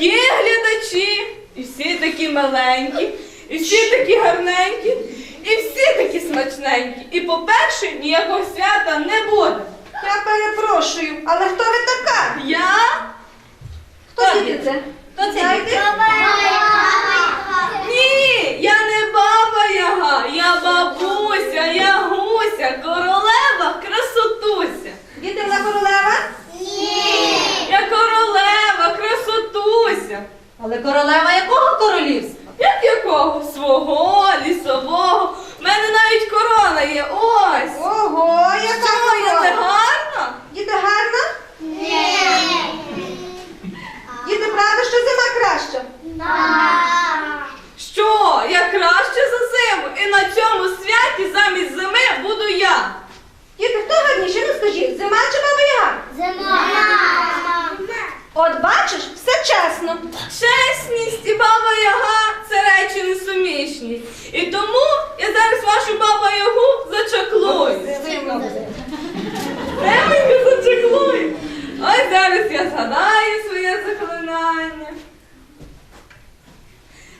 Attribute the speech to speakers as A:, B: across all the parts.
A: такі глядачі, і всі такі маленькі, і всі такі гарненькі, і всі такі смачненькі. І по-перше, ніякого свята не буде.
B: Я перепрошую, але хто ви така?
A: Я
B: Хто звідти це?
A: Хто це?
B: Знаєте?
A: Ні, я не баба Яга, я бабуся, ягуся, королева, красотуся.
B: Діти вона королева? Ні.
A: Я королева,
C: королева якого королівства?
A: Як якого? Свого, лісового. В мене навіть корона є. Ось.
B: Ого, яка
A: Що, я не
B: корона?
A: гарна?
B: Діти гарна? Діти, правда, що зима краща?
A: Що? Я краще за зиму. І на цьому святі замість зими буду я.
B: Діти, хто гарніше? Ну скажіть, зима чи баба Яга? От бачиш, все чесно.
A: Чесність і баба Яга це речі несумішні. І тому я зараз вашу баба Ягу зачаклую. Теменько зачаклую. Ось зараз я згадаю своє заклинання.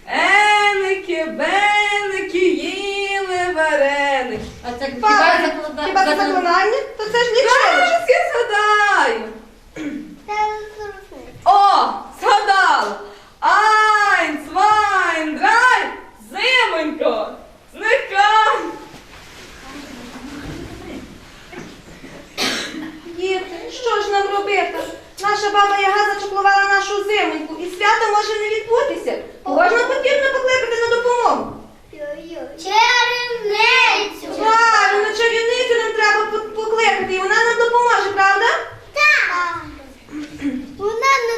A: Еники, беники, їли вареники.
C: А це хіба
B: Папа,
C: заклада-
B: хіба це
C: заклада-
B: заклинання? То це ж лічилось.
A: Зараз я згадаю. О, згадала. Айн, цвайн, драй, зимонько, зникай.
B: Діти, що ж нам робити? Наша баба Яга зачаклувала нашу зимоньку, і свято може не відбутися. Нам потрібно покликати на допомогу?
D: Черевницю.
B: Правильно, чарівницю нам треба по- покликати, і вона нам допоможе, правда?
D: Так. Вона не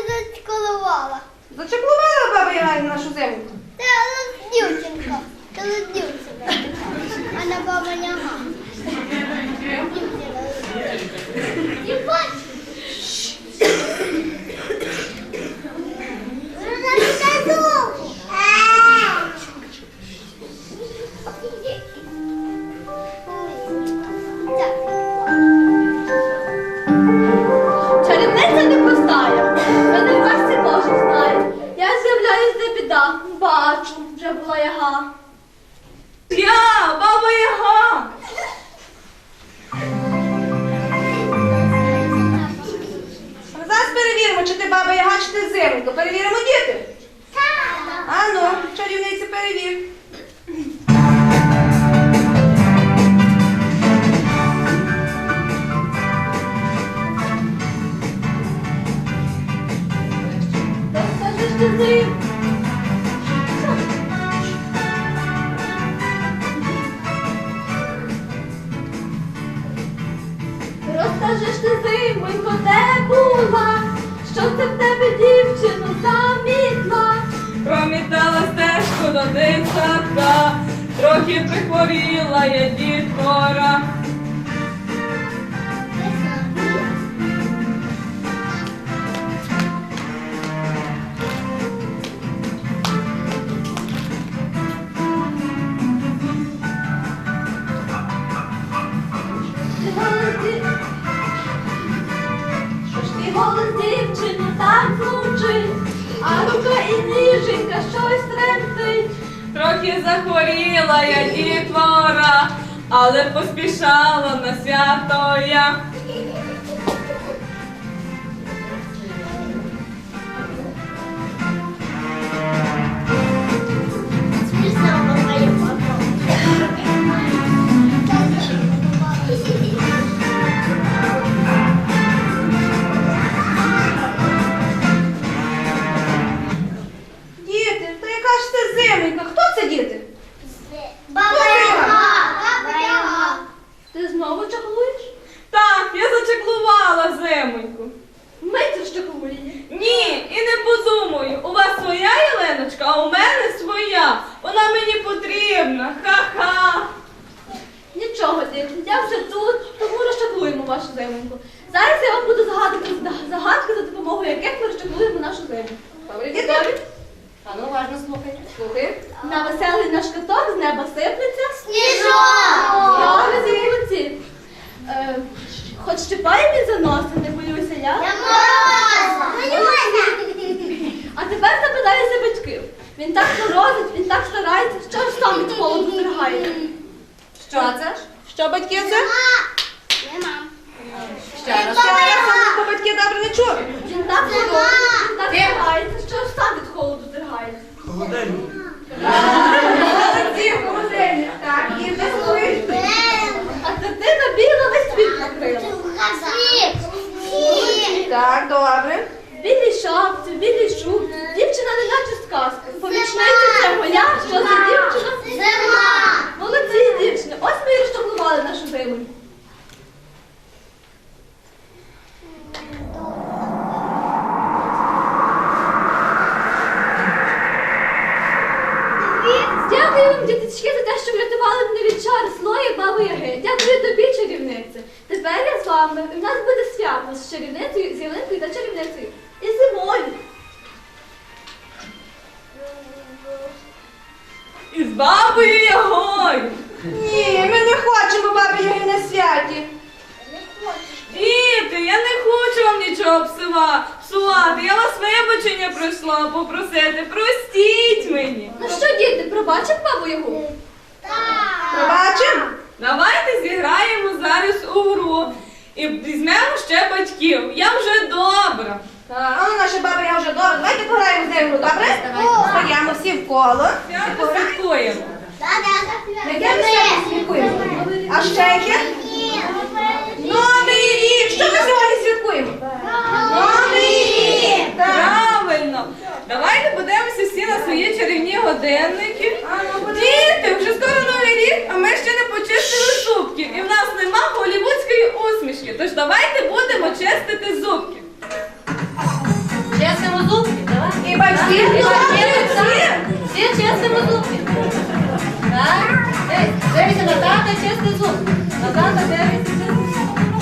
D: зацьколувала.
B: плувала баба Яга нашу землю?
D: Та дівчинка. та дівчинка. А на баба Яга. І
B: Зимонька. Перевіримо діти. Ану, чарівниці перевір.
E: Розкажи, що ти Розкажи, що ти зимонько, де була, що це в тебе дівчину
A: до трохи прихворіла я дітвора. Захворіла я дітвора, але поспішала на свято я.
B: Діти, то яка ж це зимонька? Хто це діти?
D: Баба Яга. Баба Яга.
E: Ти знову чаклуєш?
A: Так, я зачеклувала зимоньку.
E: Митя чаклує.
A: Ні, і не подумаю. У вас своя Єленочка, а у мене своя. Вона мені потрібна. Ха-ха.
E: Нічого, діти, я вже тут, тому розчаклуємо. Зараз я вам буду загадувати загадки, за допомогою яких ми розчаклуємо нашу зиму.
B: Добре.
C: А ну уважно.
B: Слухай.
E: На веселий наш каток з неба сиплеться.
D: Сніжок.
E: Е, хоч щипає він за носа, не боюся я.
D: Я мороза.
E: А тепер Він так морозить, він так старається, що ж сам від холоду здригає.
C: Що це?
B: Що батьки це?
C: Ще раз.
B: Раз, а ну, батьки добре не.
E: Він так так що ж сам від холоду здригає.
B: Молодці, в холодильник. Так, і дискують.
E: А дитина біла весь світ накрила.
B: Так, добре.
E: Білі шапці, білі шубці, дівчина не наче сказка. Помічниця це моя, що за дівчина?
D: Зима.
E: Молодці, дівчини, ось ми і розчаклували нашу зиму. Дякую вам, діточки, за те, що врятували мене від чар злої баби Яги. Дякую тобі, чарівнице. Тепер я з вами. У нас буде свято з чарівницею, з ялинкою та чарівницею. І зимою.
A: І з бабою Ягою.
B: Ні, ми не хочемо баби Яги на святі.
A: Діти, я не хочу вам нічого псува, псувати. Я вас вибачення прийшла попросити. Простіть мені.
E: Ну що, діти, пробачимо бабу Ягу?
B: Пробачимо?
A: Давайте зіграємо зараз у гру. І візьмемо ще батьків. Я вже добра.
B: Так, а ну наша баба Яга вже добре. Давайте пограємо з нею, добре? Стоїмо всі в коло.
A: Свято святкуємо.
B: Яке ми свято святкуємо? А ще яке? Новий рік! Що ми сьогодні святкуємо? Новий рік!
A: Правильно. Давайте подивимося всі на свої чарівні годинники. Діти, вже скоро новий рік, а ми ще не почистили зубки. І в нас нема голівудської усмішки. Тож давайте будемо чистити зубки.
C: Чистимо зубки, давай.
B: І батьки,
C: І батьки. Всі чистимо зубки. Так? Дивіться на тата, чисти зубки. На тата дивіться.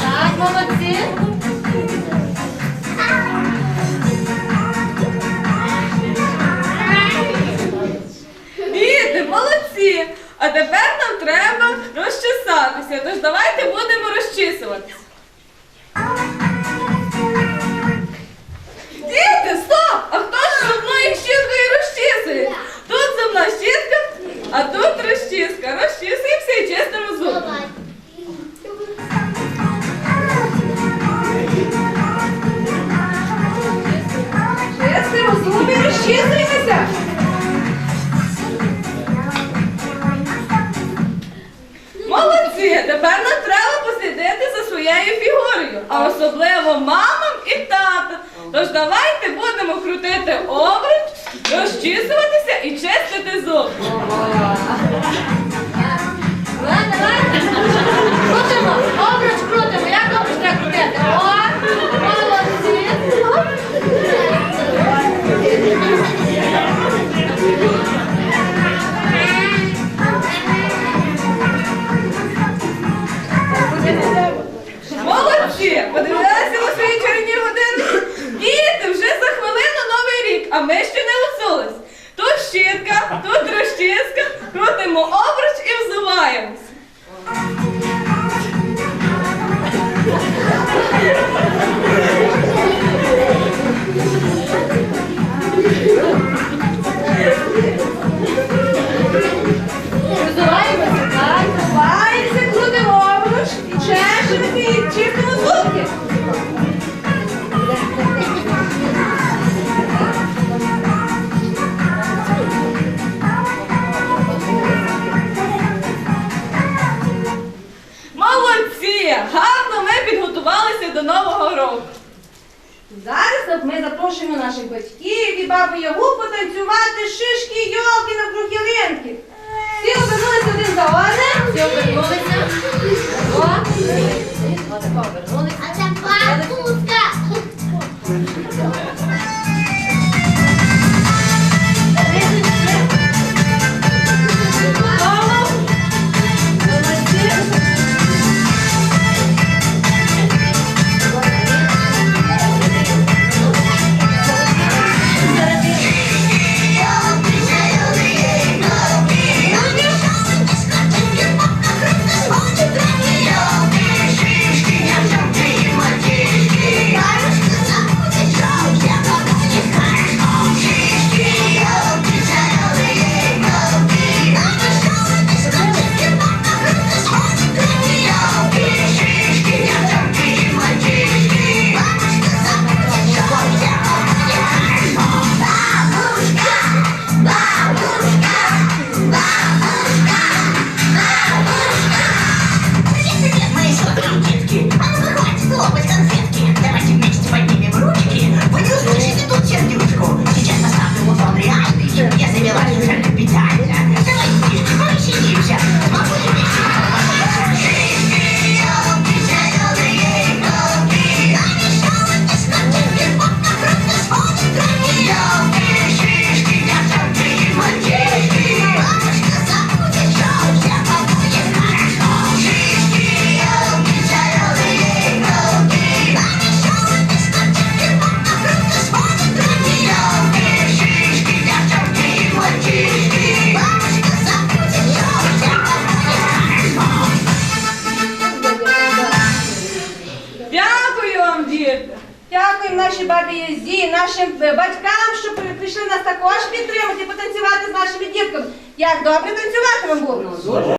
C: Так, молодці.
A: Діти, молодці! А тепер нам треба розчесатися. Тож давайте будемо розчісуватися. Розчісуємося і чистимо зуби.
B: Чистимо зуби, розчісуємося.
A: Молодці! Тепер нам треба послідити за своєю фігурою, а особливо мамам і тата. Тож давайте будемо крутити обруч, розчісуватися і чистити зуби.
C: Крутимо, обруч крутимо. Як треба крутити? О, молодці.
A: Молодці! Подивилися на свої чарівні години? Діти, вже за хвилину новий рік, а ми ще не усулись. Тут щітка, тут розчіска, крутимо обруч і взуваємось. Нового року.
B: Зараз ми запрошуємо наших батьків і бабу Ягу потанцювати шишки йолки на кругілинки. Всі обернулися один за одним.
C: Всі обернулися. О, отако обернулися.
D: А це бабуся.
B: Нашій бабі Язі, нашим е, батькам, що при- прийшли нас також підтримати потанцювати з нашими дітками. Як добре танцювати вам було?